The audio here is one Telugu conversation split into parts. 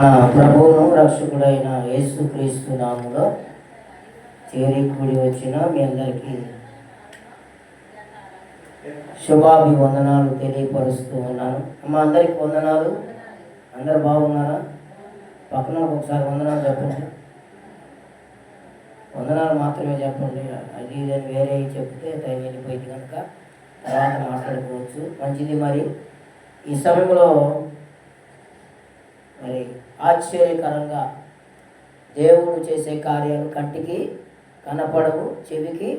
ప్రభువును రక్షకుడైన యేసు క్రీస్తు నాములో చేరి కూడి వచ్చిన మీ అందరికీ శుభాభివందనాలు తెలియపరుస్తూ ఉన్నాను. మా అందరికి వందనాలు. అందరు బాగున్నారా? పక్కన ఒకసారి వందనాలు చెప్పండి. వందనాలు మాత్రమే చెప్పండి. అది ఇది అని వేరే చెప్తే టైం వెళ్ళిపోయింది కనుక తర్వాత మాట్లాడుకోవచ్చు. మంచిది మరి. ఈ సమయంలో మరి ఆశ్చర్యకరంగా దేవుడు చేసే కార్యాలు కంటికి కనపడవు చెవికి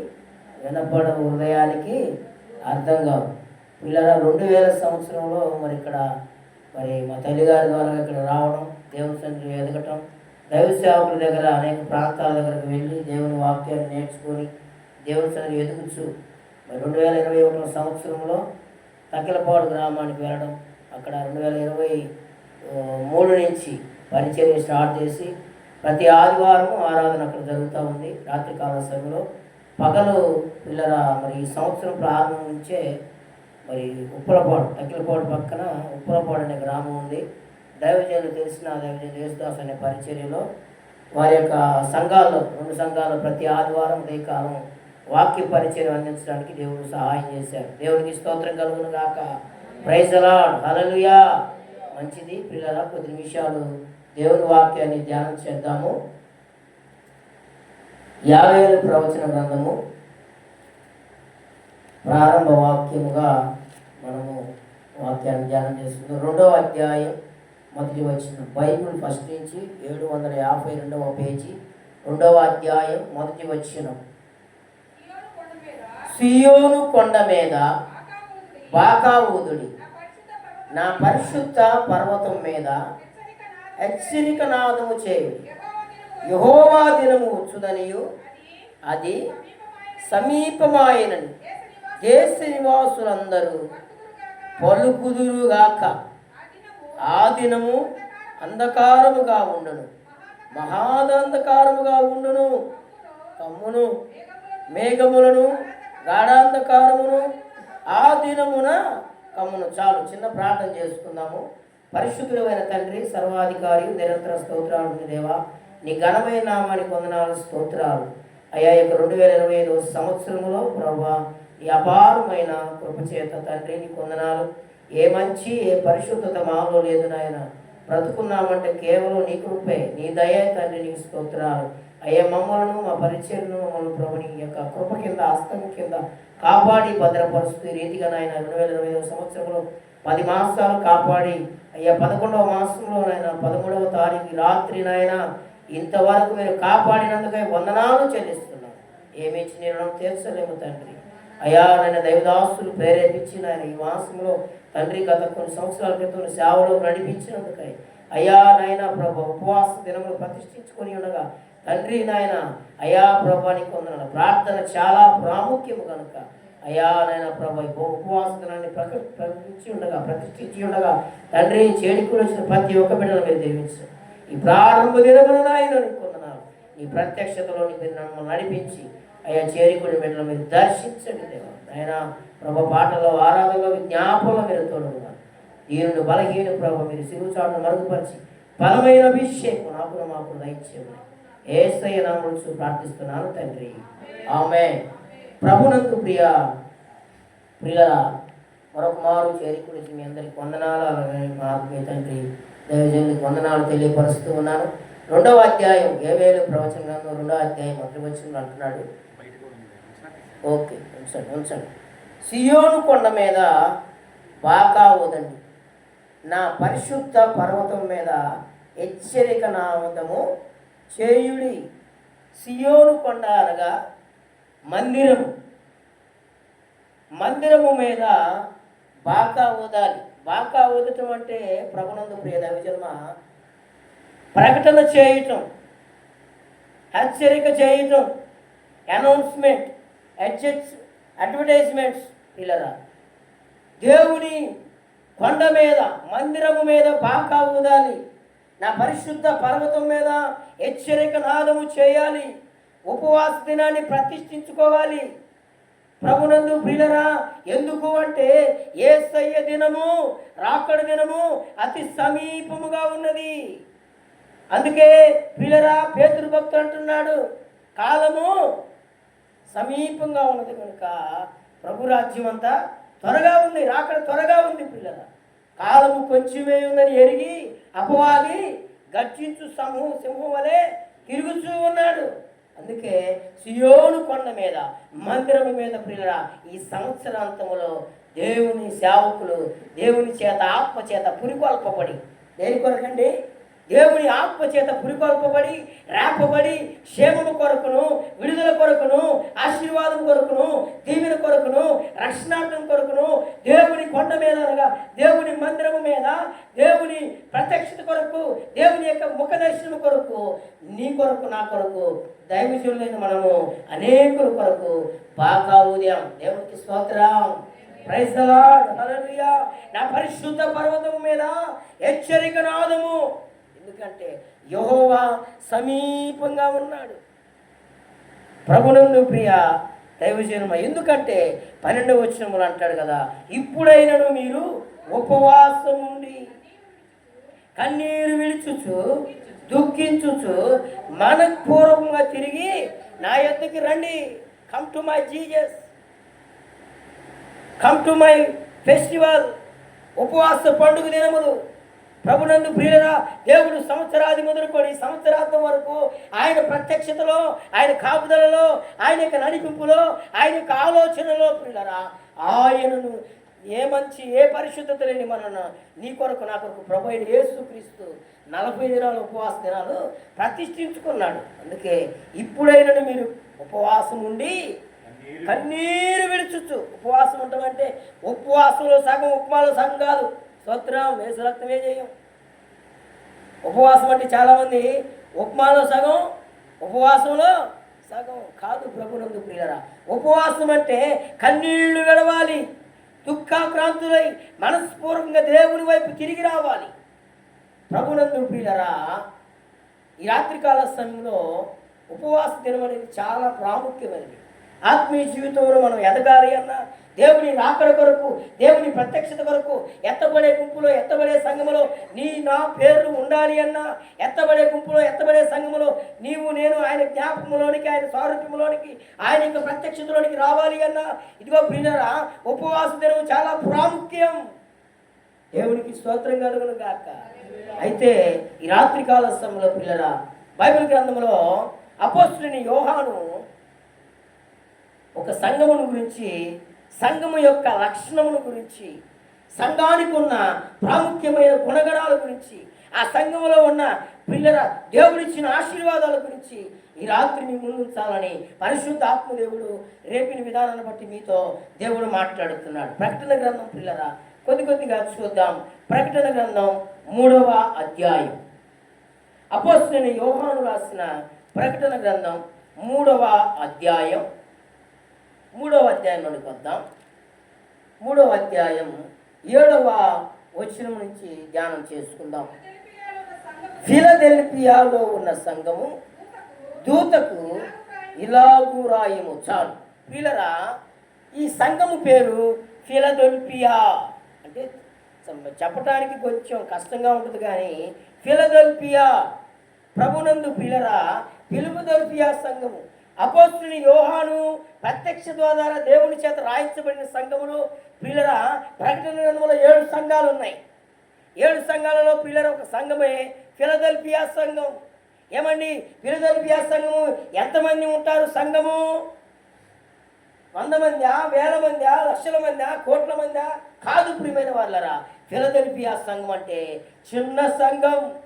వినపడవు హృదయానికి అర్థం కావు. పిల్లల రెండు వేల సంవత్సరంలో మరి ఇక్కడ మరి మా తల్లిగారి ద్వారా ఇక్కడ రావడం దేవుని సంగతి ఎదగటం దైవ సేవకుల దగ్గర అనేక ప్రాంతాల దగ్గరకు వెళ్ళి దేవుని వాక్యాన్ని నేర్చుకొని దేవుని సంగతి ఎదుగుచు మరి రెండు వేల ఇరవై ఒకటో సంవత్సరంలో తక్కిలపాడు గ్రామానికి వెళ్ళడం అక్కడ రెండు వేల ఇరవై మూడు నుంచి పరిచర్య స్టార్ట్ చేసి ప్రతి ఆదివారం ఆరాధన అక్కడ జరుగుతూ ఉంది. రాత్రికాల సమయంలో పగలు పిల్లల మరి ఈ సంవత్సరం ప్రారంభం నుంచే మరి ఉప్పలపాడు తక్కిలపాడు పక్కన ఉప్పలపాడు అనే గ్రామం ఉంది. దైవజనులు తెలిసిన దైవజనులు యేసుదాస్ అనే పరిచర్యలో వారి యొక్క సంఘాల్లో రెండు సంఘాల్లో ప్రతి ఆదివారం ఉదయకాలం వాక్య పరిచయం అందించడానికి దేవుడు సహాయం చేశారు. దేవునికి స్తోత్రం కలుగును గాక. ప్రైజలాడ్ హలలుయా మంచిది. పిల్లల కొద్ది నిమిషాలు దేవుని వాక్యాన్ని ధ్యానం చేద్దాము. యాభై ప్రవచన గ్రంథము. ప్రారంభ వాక్యముగా మనము వాక్యాన్ని ధ్యానం చేసుకుందాం రెండవ అధ్యాయం మొదటి వచ్చిన బైబిల్ ఫస్ట్ నుంచి ఏడు వందల యాభై రెండవ పేజీ. రెండవ అధ్యాయం మొదటి వచ్చిన సియోను కొండ మీద బాకా ఊదుడి నా పరిశుద్ధ పర్వతం మీద హెచ్చరిక నాదము చేయు. యహోవా దినము వచ్చుదనియు. అది సమీపమాయనని. దేశ నివాసులందరూ పలుకుదురుగాక. ఆ దినము అంధకారముగా ఉండును. మహాదంధకారముగా ఉండును. కమ్మును మేఘములను గాఢాంధకారమును. ఆ దినమున కమ్మును చాలు. చిన్న ప్రార్థన చేసుకుందాము. పరిశుద్ధుడమైన తండ్రి సర్వాధికారి నిరంతర స్తోత్రాలు మీ దేవా. నీ ఘనమైన నామానికి వందనాలు స్తోత్రాలు. అయ్యా యొక్క రెండు వేల ఇరవై ఐదు సంవత్సరంలో ప్రభా ఈ అపారమైన కృపచేత తండ్రి నీ వందనాలు ఏ మంచి ఏ పరిశుద్ధత మాలో లేదు నాయన. బ్రతుకున్నామంటే కేవలం నీ కృపే నీ దయ తండ్రి నీకు స్తోత్రాలు. అయ్యా మమ్మలను మా పరిచయను మమ్మల్ని ప్రభు నీ యొక్క కృప కింద హస్తం కింద కాపాడి భద్రపరుస్తూ రీతిగా నాయన రెండు వేల ఇరవై ఐదవ సంవత్సరంలో పది మాసాలు కాపాడి అయ్యా పదకొండవ మాసంలో నాయన పదమూడవ తారీఖు రాత్రి నాయన ఇంతవరకు మీరు కాపాడినందుకే వందనాలు చెల్లిస్తున్నాను ఏమి ఇచ్చి నేను తీర్చలేము తండ్రి. అయ్యా నాయన దైవదాసులు ప్రేరేపించి నాయన ఈ మాసంలో తండ్రి గత కొన్ని సంవత్సరాల క్రితం సేవలో నడిపించినందుకై అయ్యా నాయన ప్రభు ఉపవాస దినములు ప్రతిష్ఠించుకొని ఉండగా తండ్రి నాయన అయ్యా నీకు వందనాలు. ప్రార్థన చాలా ప్రాముఖ్యము కనుక అయ్యా నాయన ప్రభు ఉపవాస దినాన్ని ప్రక ప్రకటించి ఉండగా ప్రతిష్ఠించి ఉండగా తండ్రి చేడుకుని వచ్చిన ప్రతి ఒక్క బిడ్డను మీరు దీవించు. ఈ ప్రారంభ దినమున నాయన నీకు వందనాలు. నీ ప్రత్యక్షతలోని మీరు నన్ను నడిపించి అయ్యా చేరుకుని బిడ్డలు మీరు దర్శించండి దేవా. ఆయన ప్రభు పాటలో ఆరాధనలో జ్ఞాపంలో మీరు తోడుగా దీనిని బలహీన ప్రభు మీరు సిరుచాటును మరుగుపరిచి బలమైన అభిషేకం నాకు మాకు దయచేయమని. ఏసయ్య నామూర్చు ప్రార్థిస్తున్నాను తండ్రి. ఆమె ప్రభునందు ప్రియ ప్రియ మరొక మారు చేరుకుని మీ అందరికి వందనాలు అలాగే మా ఆత్మీయ తండ్రి దైవజనులకు వందనాలు తెలియపరుస్తూ ఉన్నాను. రెండవ అధ్యాయం ఏవేలు ప్రవచన గ్రంథం రెండవ అధ్యాయం మొదటి వచ్చిన అంటున్నాడు. ఓకే ఉంచండి ఉంచండి. సియోను కొండ మీద బాకా ఊదండి. నా పరిశుద్ధ పర్వతం మీద హెచ్చరిక నామదము చేయుడి సియోను కొండ అనగా మందిరము. మందిరము మీద బాకా ఊదాలి. బాకా ఊదటం అంటే ప్రభునందు ప్రియ దైవజన్మ ప్రకటన చేయటం హెచ్చరిక చేయటం అనౌన్స్మెంట్ అడ్జెక్ట్స్ అడ్వర్టైజ్మెంట్స్ ఇలా దేవుని కొండ మీద మందిరము మీద బాకా ఊదాలి. నా పరిశుద్ధ పర్వతం మీద హెచ్చరిక నాదము చేయాలి. ఉపవాస దినాన్ని ప్రతిష్ఠించుకోవాలి. ప్రభునందు ప్రియులరా ఎందుకు అంటే ఏసయ్య దినము రాకడ దినము అతి సమీపముగా ఉన్నది. అందుకే పిల్లరా పేతురు భక్తుడు అంటున్నాడు కాలము సమీపంగా ఉన్నది కనుక ప్రభు రాజ్యం అంతా త్వరగా ఉంది రాకడ త్వరగా ఉంది పిల్లల కాలము కొంచెమే ఉందని ఎరిగి అపవాది గర్జించు సమూహం సింహం వలె తిరుగుతూ ఉన్నాడు. అందుకే సియోను కొండ మీద మందిరము మీద పిల్లల ఈ సంవత్సరాంతములో దేవుని సేవకులు దేవుని చేత ఆత్మ చేత పురికొల్పబడి దేని కొరకండి? దేవుని ఆత్మ చేత పురికొల్పబడి రేపబడి క్షేమము కొరకును విడుదల కొరకును ఆశీర్వాదం కొరకును దీవెన కొరకును రక్షణార్థం కొరకును దేవుని కొండ మీద అనగా దేవుని మందిరము మీద దేవుని ప్రత్యక్షత కొరకు దేవుని యొక్క ముఖ దర్శనం కొరకు నీ కొరకు నా కొరకు దైవజులైన మనము అనేకుల కొరకు బాగా ఉదయం దేవునికి స్తోత్రం. ప్రైజ్ నా పరిశుద్ధ పర్వతము మీద హెచ్చరిక నాదము. ఎందుకంటే యహోవా సమీపంగా ఉన్నాడు. ప్రభునందు ప్రియ దైవజనమ ఎందుకంటే పన్నెండు వచనములు అంటాడు కదా ఇప్పుడైనను మీరు ఉపవాసం ఉండి కన్నీరు విడుచుచు దుఃఖించుచు మనపూర్వకంగా తిరిగి నా యొద్దకి రండి. Come to my Jesus come to my festival ఉపవాస పండుగ దినములు ప్రభునందు ప్రియులరా దేవుడు సంవత్సరాది మొదలుకొని సంవత్సరాంతం వరకు ఆయన ప్రత్యక్షతలో ఆయన కాపుదలలో ఆయన యొక్క నడిపింపులో ఆయన యొక్క ఆలోచనలో ప్రియులరా ఆయనను ఏ మంచి ఏ పరిశుద్ధత లేని మన నీ కొరకు నా కొరకు ప్రభు అయిన యేసుక్రీస్తు నలభై దినాలు ఉపవాస దినాలు ప్రతిష్ఠించుకున్నాడు. అందుకే ఇప్పుడైనా మీరు ఉపవాసం ఉండి కన్నీరు విడుచుచ్చు ఉపవాసం ఉంటామంటే ఉపవాసంలో సగం ఉప్మాలో సగం కాదు. స్తోత్రం వేసు రక్తమే చేయం ఉపవాసం అంటే చాలామంది ఉప్మాలో సగం ఉపవాసంలో సగం. కాదు ప్రభునందు ప్రియరా ఉపవాసం అంటే కన్నీళ్ళు గడవాలి దుఃఖాక్రాంతులై మనస్పూర్వకంగా దేవుని వైపు తిరిగి రావాలి. ప్రభునందు ప్రియరా ఈ రాత్రికాల సమయంలో ఉపవాస దినం అనేది చాలా ప్రాముఖ్యమైనది. ఆత్మీయ జీవితంలో మనం ఎదగాలి అన్నా దేవుని రాకడ కొరకు దేవుని ప్రత్యక్షత కొరకు ఎత్తబడే గుంపులో ఎత్తబడే సంఘములో నీ నా పేర్లు ఉండాలి అన్న. ఎత్తబడే గుంపులో ఎత్తబడే సంఘములో నీవు నేను ఆయన జ్ఞాపకంలోనికి ఆయన సారూప్యంలోనికి ఆయన యొక్క ప్రత్యక్షతలోనికి రావాలి అన్న. ఇదిగో ప్రియులరా ఉపవాస దినం చాలా ప్రాముఖ్యం. దేవునికి స్తోత్రం కలుగును గాక. అయితే ఈ రాత్రి సమయంలో పిల్లరా బైబిల్ గ్రంథంలో అపోస్తుని యోహాను ఒక సంఘమును గురించి సంఘము యొక్క లక్షణముల గురించి సంఘానికి ఉన్న ప్రాముఖ్యమైన గుణగణాల గురించి ఆ సంఘములో ఉన్న పిల్లల దేవుడిచ్చిన ఆశీర్వాదాల గురించి ఈ రాత్రి మీ ముందుంచాలని పరిశుద్ధ ఆత్మదేవుడు రేపిన విధానాన్ని బట్టి మీతో దేవుడు మాట్లాడుతున్నాడు. ప్రకటన గ్రంథం పిల్లరా కొద్ది కొద్దిగా చూద్దాం. ప్రకటన గ్రంథం మూడవ అధ్యాయం. అపోస్తులైన యోహాను రాసిన ప్రకటన గ్రంథం మూడవ అధ్యాయం. మూడవ అధ్యాయం నుండి వద్దాం మూడవ అధ్యాయం ఏడవ వచనం నుంచి ధ్యానం చేసుకుందాం. ఫిలదెల్ఫియాలో ఉన్న సంఘము దూతకు ఇలాగు రాయము. చాలు. పిల్లరా ఈ సంఘము పేరు ఫిలదొల్పియా అంటే చెప్పటానికి కొంచెం కష్టంగా ఉంటుంది కానీ ఫిలదొల్పియా ప్రభునందు పిల్లరా ఫిలుపుదెల్ఫియా సంఘము. అపోస్తుని యోహాను ప్రత్యక్ష ద్వారా దేవుని చేత రాయించబడిన సంఘములు పిల్లల ప్రకటన గ్రంథంలో ఏడు సంఘాలు ఉన్నాయి. ఏడు సంఘాలలో పిల్లల ఒక సంఘమే ఫిలదెల్ఫియా సంఘం. ఏమండి? ఫిలదెల్ఫియా సంఘము ఎంతమంది ఉంటారు సంఘము? వంద మందా? వేల మందా? లక్షల మందా? కోట్ల మందా? కాదు ప్రియమైన వాళ్ళరా ఫిలదెల్ఫియా సంఘం అంటే చిన్న సంఘం.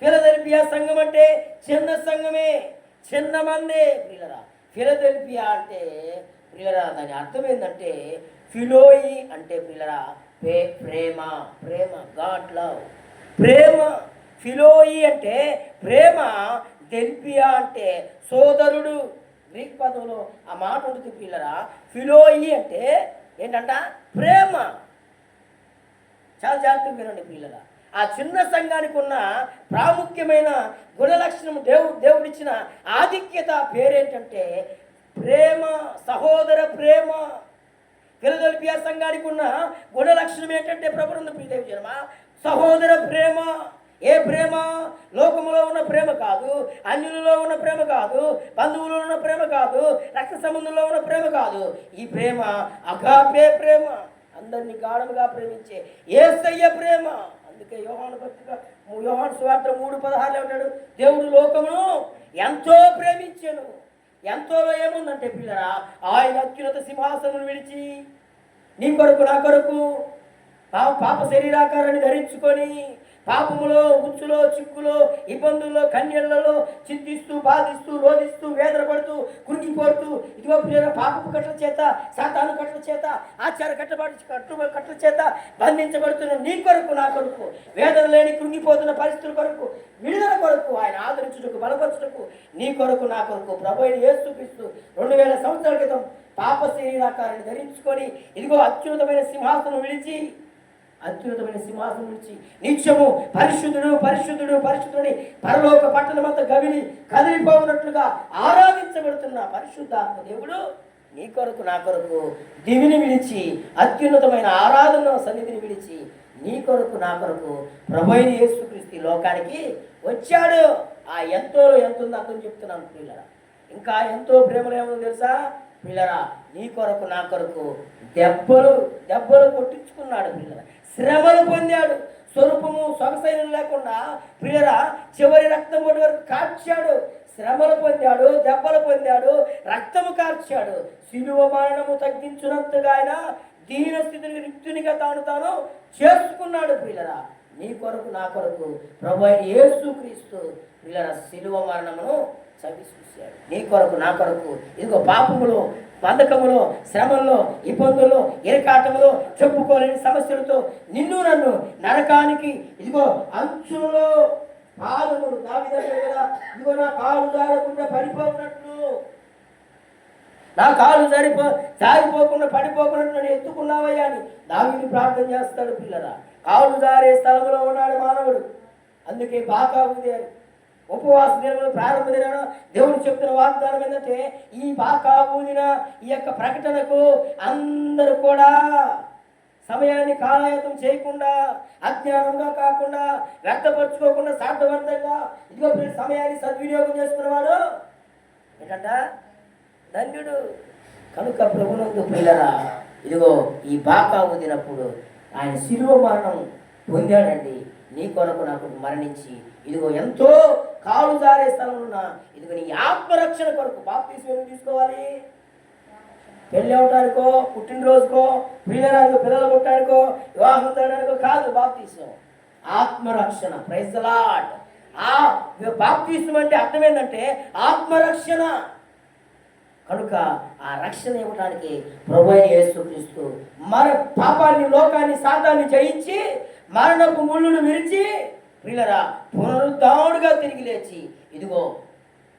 ఫిలదెల్ఫియా సంఘం అంటే చిన్న సంఘమే. చిన్న మందే ప్రియులరా. ఫిలదెల్ఫియా అంటే ప్రియులరా దాని అర్థం ఏంటంటే ఫిలోయి అంటే ప్రియులరా ప్రే ప్రేమ ప్రేమ గాడ్ లవ్. ప్రేమ ఫిలోయి అంటే ప్రేమ దెల్పియా అంటే సోదరుడు. గ్రీక్ పదంలో ఆ మాట ఉంటుంది పిల్లరా ఫిలోయి అంటే ఏంటంట? ప్రేమ. చాలా జాగ్రత్తగా వినండి పిల్లరా ఆ చిన్న సంఘానికి ఉన్న ప్రాముఖ్యమైన గుణలక్షణం దేవుడు దేవుడిచ్చిన ఆధిక్యత పేరేంటంటే ప్రేమ సహోదర ప్రేమ. ఫిలదెల్ఫియా సంఘానికి ఉన్న గుణలక్షణం ఏంటంటే ప్రభుత్వం ప్రియదేవి జన్మ సహోదర ప్రేమ. ఏ ప్రేమ? లోకములో ఉన్న ప్రేమ కాదు అన్యులలో ఉన్న ప్రేమ కాదు బంధువులో ఉన్న ప్రేమ కాదు రక్త సంబంధంలో ఉన్న ప్రేమ కాదు. ఈ ప్రేమ అగాపే ప్రేమ. అందరినీ గాఢముగా ప్రేమించే ఏసయ్య ప్రేమ. అందుకే యోహాను పత్రిక యోహాను స్వార్థ మూడు పదహారులో ఉంటాడు దేవుడు లోకమును ఎంతో ప్రేమించాను. ఎంతోలో ఏముందంటే పిల్లరా ఆయన అత్యున్నత సింహాసనం విడిచి నీ కొరకు నా కొరకు పాప పాప శరీరాకారాన్ని ధరించుకొని పాపములో ఉచ్చులో చిక్కులో ఇబ్బందుల్లో కన్యలలో చింతిస్తూ బాధిస్తూ రోధిస్తూ వేదన పడుతూ కురిగిపోతూ ఇదిగో ప్రియుల పాపపు కట్టల చేత సాతాను కట్టల చేత ఆచార కట్టబడి కట్టు కట్టల చేత బంధించబడుతున్న నీ కొరకు నా కొరకు వేదన లేని కృంగిపోతున్న పరిస్థితుల కొరకు విడుదల కొరకు ఆయన ఆదరించుటకు బలపరచుటకు నీ కొరకు నా కొరకు ప్రభు అయిన చూపిస్తూ రెండు వేల సంవత్సరాల క్రితం పాప శరీరాకారాన్ని ధరించుకొని ఇదిగో అత్యున్నతమైన సింహాసనం విడిచి అత్యున్నతమైన సింహాసనం నుంచి నిత్యము పరిశుద్ధుడు పరిశుద్ధుడు పరిశుద్ధుని పరలోక పట్టణమంతా గవిని కదిలిపోవునట్లుగా ఆరాధించబడుతున్న పరిశుద్ధాత్మ దేవుడు నీ కొరకు నా కొరకు దివిని విడిచి అత్యున్నతమైన ఆరాధన సన్నిధిని విడిచి నీ కొరకు నా కొరకు ప్రభైన యేసుక్రీస్తు లోకానికి వచ్చాడు. ఆ ఎంతో ఎంత ఉందో అర్థం చెప్తున్నాను పిల్లరా ఇంకా ఎంతో ప్రేమలు ఏమో తెలుసా? పిల్లరా నీ కొరకు నా కొరకు దెబ్బలు దెబ్బలు కొట్టించుకున్నాడు పిల్లరా శ్రమలు పొందాడు. స్వరూపము సొగసైన లేకుండా ప్రియరా చివరి రక్తం పొడి వరకు కాల్చాడు శ్రమలు పొందాడు దెబ్బలు పొందాడు రక్తము కార్చాడు. శిలువ మరణము తగ్గించినంతగా ఆయన దీన స్థితిని రిక్తునిగా తాను తాను చేసుకున్నాడు ప్రియులరా. నీ కొరకు నా కొరకు ప్రభు అయిన యేసుక్రీస్తు ప్రియులరా శిలువ మరణమును చవి చూశాడు నీ కొరకు నా కొరకు ఇదిగో పాపములో బంధకములో శ్రమంలో ఇబ్బందుల్లో ఇరకాటములో చెప్పుకోలేని సమస్యలతో నిన్ను నన్ను నరకానికి ఇదిగో అంచులో పాదములు నా ఇదిగో నా కాలు జారకుండా పడిపోకున్నట్లు. నా కాలు జారిపో జారిపోకుండా పడిపోకుండా నన్ను ఎత్తుకున్నావయ్యా అని దావిని ప్రార్థన చేస్తాడు పిల్లరా. కాలు జారే స్థలంలో ఉన్నాడు మానవుడు. అందుకే బాగా ఉంది అని ఉపవాస దినములు ప్రారంభ దినాన దేవుడు చెప్తున్న వాగ్దానం ఏంటంటే ఈ బాకా ఊదిన ఈ యొక్క ప్రకటనకు అందరూ కూడా సమయాన్ని కాలాయతం చేయకుండా అజ్ఞానంగా కాకుండా వ్యక్తపరచుకోకుండా సార్థవంతంగా ఇదిగో సమయాన్ని సద్వినియోగం చేసుకున్నవాడు ఏంటంట? ధన్యుడు. కనుక ప్రభునందు పిల్లరా ఇదిగో ఈ బాకా ఊదినప్పుడు ఆయన శిలువ మరణం పొందాడండి. నీ కొరకు నాకు మరణించి. ఇదిగో ఎంతో కాలు జారే స్థలంలో ఇదిగో నీ ఆత్మరక్షణ కొరకు బాప్తీసం తీసుకోవాలి. పెళ్ళి అవటానికో పుట్టినరోజుకో పిల్లలకు పిల్లలు పుట్టడానికో వివాహం చేయడానికో కాదు బాప్తీసం ఆత్మరక్షణ. ప్రైజ్ లాడ్ ఆ బాప్తీసం అంటే అర్థం ఏంటంటే ఆత్మరక్షణ. కనుక ఆ రక్షణ ఇవ్వడానికి ప్రభు అయిన యేసుక్రీస్తు మన పాపాన్ని లోకాన్ని సాతాన్ని జయించి మరణపు ముళ్ళును విరిచి పిల్లరా పునరుద్ధానుడుగా తిరిగి లేచి ఇదిగో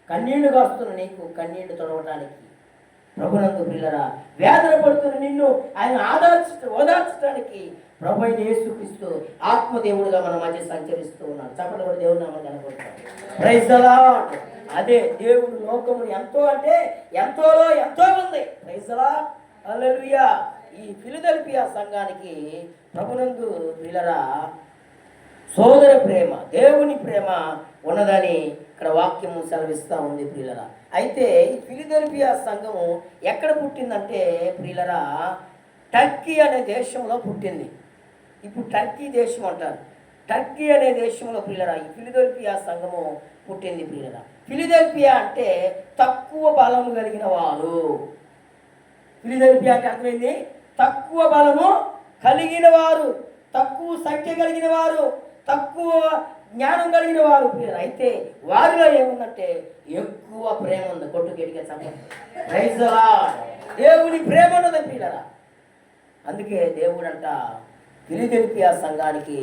కన్నీళ్ళు కాస్తున్న నీకు కన్నీళ్ళు తొడవటానికి. ప్రభునందు పిల్లరా వేదన పడుతున్న నిన్ను ఆయన ఆదార్చ ఓదార్చడానికి ప్రభు అయిన యేసుక్రీస్తు ఆత్మదేవుడుగా మన మధ్య సంచరిస్తూ ఉన్నాడు. చప్పటి కూడా దేవుడు నామని కనబడతాం అదే దేవుడు లోకము ఎంతో అంటే ఎంతోలో ఎంతో ఉంది. ప్రైజలా అల్లెలుయా ఈ ఫిలిదెల్ఫియా సంఘానికి ప్రభునందు పిల్లరా సోదర ప్రేమ దేవుని ప్రేమ ఉన్నదని ఇక్కడ వాక్యము సెలవిస్తూ ఉంది ప్రియులరా. అయితే ఈ ఫిలిదెల్ఫియా సంఘము ఎక్కడ పుట్టిందంటే ప్రియులరా టర్కీ అనే దేశంలో పుట్టింది. ఇప్పుడు టర్కీ దేశం అంటారు. టర్కీ అనే దేశంలో ప్రియులరా ఈ ఫిలిదెల్ఫియా సంఘము పుట్టింది ప్రియులరా. ఫిలిదెల్ఫియా అంటే తక్కువ బలము కలిగిన వారు ఫిలిదెల్ఫియా అంటే అర్థమైంది? తక్కువ బలము కలిగిన వారు తక్కువ సంఖ్య కలిగిన వారు తక్కువ జ్ఞానం కలిగిన వారు. అయితే వారిలో ఏముందంటే ఎక్కువ ప్రేమ ఉంది. కొట్టు గట్టిగా the Lord. దేవుని ప్రేమ ఉన్నది పిల్లరా అందుకే దేవుడంట ఫిలిదెల్ఫియా సంఘానికి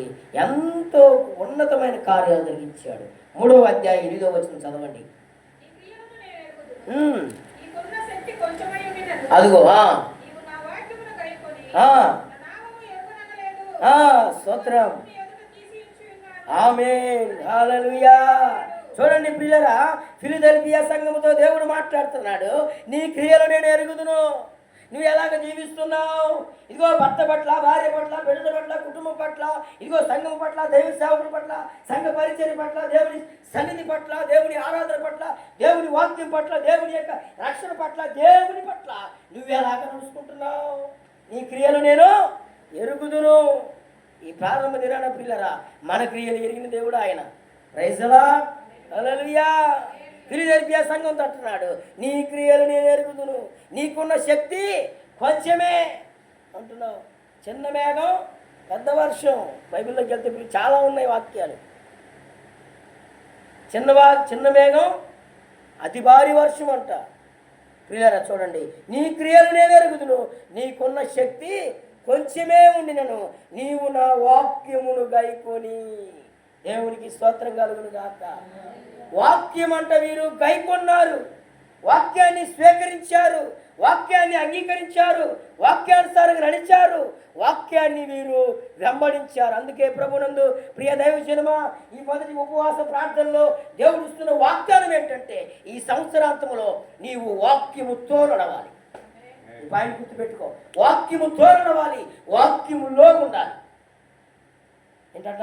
ఎంతో ఉన్నతమైన కార్యాలు జరిగించాడు. మూడవ అధ్యాయం ఎనిమిదో వచ్చిన చదవండి. నీ స్తోత్రం. ఆమె చూడండి పిల్లరా ఫిలిదెల్ఫియా సంఘముతో దేవుడు మాట్లాడుతున్నాడు. నీ క్రియలు నేను ఎరుగుదును. నువ్వు ఎలాగ జీవిస్తున్నావు? ఇదిగో భర్త పట్ల భార్య పట్ల బిడ్డల పట్ల కుటుంబం పట్ల ఇదిగో సంఘం పట్ల దైవ సేవకుల పట్ల సంఘ పరిచయం పట్ల దేవుని సన్నిధి పట్ల దేవుని ఆరాధన పట్ల దేవుని వాక్యం పట్ల దేవుని యొక్క రక్షణ పట్ల దేవుని పట్ల నువ్వు ఎలాగ నడుచుకుంటున్నావు? నీ క్రియలు నేను ఎరుగుదును. ఈ ప్రారంభ దినాన పిల్లరా మన క్రియలు ఎరిగిన దేవుడు ఆయన. రైజలా హల్లెలూయా ఫిలిదెల్ఫియా సంఘం తట్టున్నాడు. నీ క్రియలు నేను ఎరుగుదును. నీకున్న శక్తి కొంచెమే అంటున్నావు. చిన్న మేఘం పెద్ద వర్షం. బైబిల్లోకి వెళ్తే చాలా ఉన్నాయి వాక్యాలు. చిన్న వా చిన్న మేఘం అతి భారీ వర్షం అంట. ప్రియులరా చూడండి. నీ క్రియలు నేను ఎరుగుదును. నీకున్న శక్తి కొంచెమే ఉండినను. నీవు నా వాక్యమును గైకొని దేవునికి స్తోత్రం కలుగును గాక వాక్యం అంట వీరు గైకొన్నారు. వాక్యాన్ని స్వీకరించారు వాక్యాన్ని అంగీకరించారు వాక్యానుసారంగా నడిచారు. వాక్యాన్ని వీరు వెంబడించారు. అందుకే ప్రభునందు ప్రియ దైవ జనమా ఈ మొదటి ఉపవాస ప్రార్థనలో దేవుడు ఇస్తున్న వాగ్దానం ఏంటంటే ఈ సంవత్సరాంతంలో నీవు వాక్యముతో నడవాలి ఈ పాయింట్ గుర్తుపెట్టుకో. వాక్యముతో నడవాలి వాక్యములో ఉండాలి. ఏంటంట